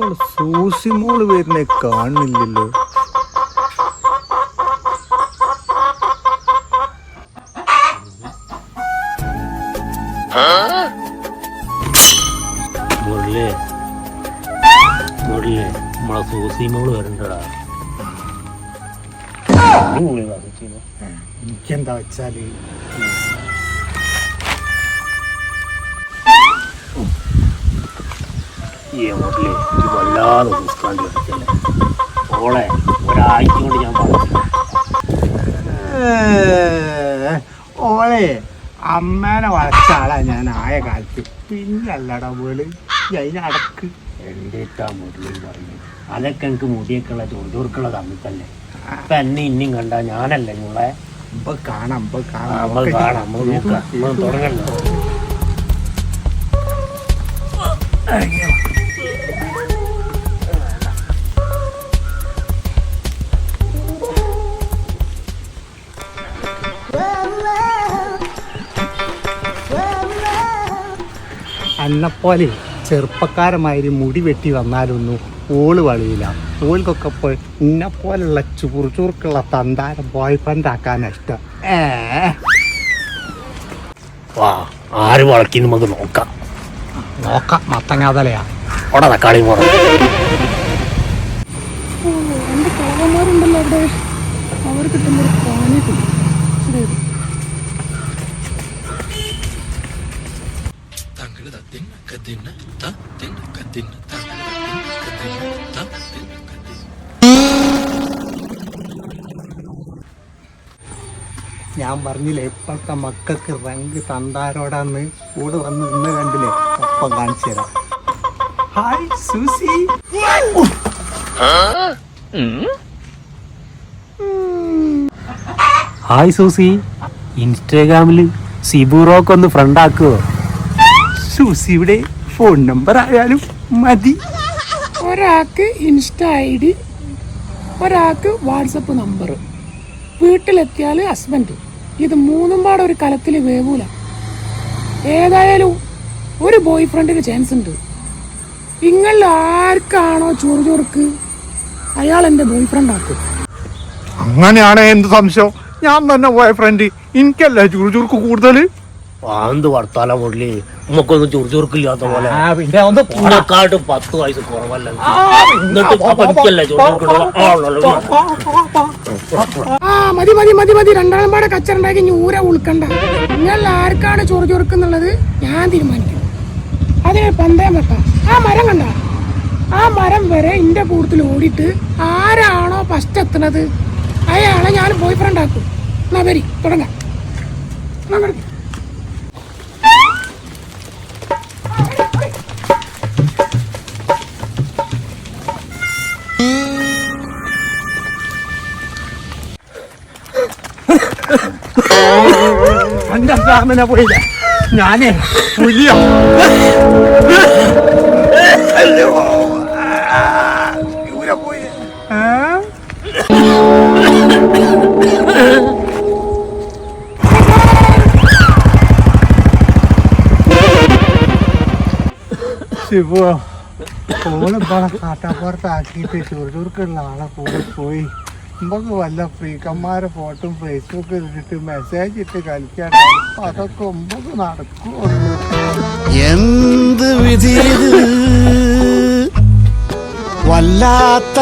നമ്മൾ സൂസിമോൾ വരുന്നേ കാണുന്നില്ലല്ലോ. മുരളി മുരളി നമ്മളെ സൂസിമോൾ വരണ്ടടാ. എനിക്കെന്താ വെച്ചാൽ ഈ ഈ വല്ലാതെ ഉസ്കാണ്ടി കളിച്ചല്ലേ ഓളെ ഒരാഴ്ച കൊണ്ട് ഞാൻ പറഞ്ഞു ഏ, ഓളെ അമ്മേനെ വളച്ച ആളാ ഞാൻ ആയ കാലത്ത്. പിന്നല്ലടാ വീട് അതിനടക്ക് എന്തേറ്റാ മുരളി പറഞ്ഞു അതൊക്കെ എനിക്ക് മുടിയൊക്കെ ഉള്ള തമ്മിൽ തമ്മിത്തല്ലേ? അപ്പൊ എന്നെ ഇനിയും കണ്ട ഞാനല്ലേ നിങ്ങളെ ഇപ്പൊ കാണാം ഇപ്പൊ നമ്മൾ കാണാം. നമ്മൾ നോക്കാം. തുടങ്ങല്ലോ അന്നെപ്പോലെ ചെറുപ്പക്കാരമായി മുടി വെട്ടി വന്നാലൊന്നും ഓൾ വളിയില്ല. ഓൾക്കൊക്കെ പോയി ഇന്നെപ്പോലുള്ള ചൂറു ചുറുചുറുക്കുള്ള തന്താരം ബോയ് ഫ്രണ്ട് ആക്കാനാ ഇഷ്ടം. ഏ. വാ ആര് വളക്കി നമുക്ക് നോക്കാം. നോക്കാം മത്തങ്ങാതലയാ. അവിടെ തക്കാളി പോണം രണ്ട് കളവന്മാരുണ്ടല്ലോ അവിടെ ഞാൻ പറഞ്ഞില്ലേ ഇപ്പോഴത്തെ മക്കൾക്ക് റങ്ക് തന്താരോടാന്ന് കൂടെ വന്ന് ഇന്ന് കണ്ടില്ലേ? ഒപ്പം കാണിച്ചു തരാം. ഹായ് സൂസി ഹായ് സൂസി ഇൻസ്റ്റാഗ്രാമിൽ സിബുറോക്ക് ഒന്ന് ഫ്രണ്ട് ആക്കുവോ? സൂസിയുടെ ഫോൺ നമ്പർ ആയാലും മതി. ഒരാൾക്ക് ഇൻസ്റ്റ ഐ ഡി ഒരാൾക്ക് വാട്സപ്പ് നമ്പർ. വീട്ടിലെത്തിയാൽ ഹസ്ബൻഡ്. ഇത് മൂന്നും പാടെ ഒരു കലത്തിൽ വേവൂല. ഏതായാലും ഒരു ബോയ് ഫ്രണ്ടിന് ചാൻസ് ഉണ്ട്. നിങ്ങൾ ആർക്കാണോ ചൊറു ചൊറുക്ക് അയാൾ എന്റെ ബോയ് ഫ്രണ്ട് ആക്കും. അങ്ങനെയാണ് എന്ത് സംശയം? ഞാൻ തന്നെ ബോയ് ഫ്രണ്ട് എനിക്കല്ല ചുറുചുറുക്ക് കൂടുതൽ എന്ത് വർത്താല മുരളി? നമുക്കൊന്നും ചൊറിച്ചോർക്കില്ലാത്ത പോലെ. ഉണക്കാട്ട് പത്ത് വയസ്സ് കുറവല്ല? എന്നിട്ട് ആ മതി മതി മതി മതി. രണ്ടാളും പാടെ കച്ചറുണ്ടാക്കി ഊര ഉൾക്കണ്ട. നിങ്ങൾ ആർക്കാണ് ചൊറു ചൊറുക്കുന്നുള്ളത്? ഞാൻ തീരുമാനിക്കും. അതിന് പന്തയം വെക്ക ആ മരം കണ്ട. ആ മരം വരെ എന്റെ കൂട്ടത്തിൽ ഓടിയിട്ട് ആരാണോ ഫസ്റ്റ് എത്തുന്നത്? അയാളെ ഞാൻ ബോയ് ഫ്രണ്ട് ആക്കും. എന്നാ വരി തുടങ്ങാം. എന്റെ അമ്മാമനെ പോയില്ല ഞാനേ പുലിയോ? ശിവോ ഓളിപ്പളെ കാട്ടാപ്പുറത്താക്കിയിട്ട് ചുറുചുറുക്കുള്ള ആളെ കൂടെ പോയി നമുക്ക് വല്ല ഫ്രീക്കന്മാരെ ഫോട്ടോ ഫേസ്ബുക്കിൽ ഇട്ടിട്ട് മെസ്സേജ് ഇട്ട് കളിക്കാൻ അതൊക്കെ ഒമ്പത് നടക്കുള്ളൂ വല്ലാത്ത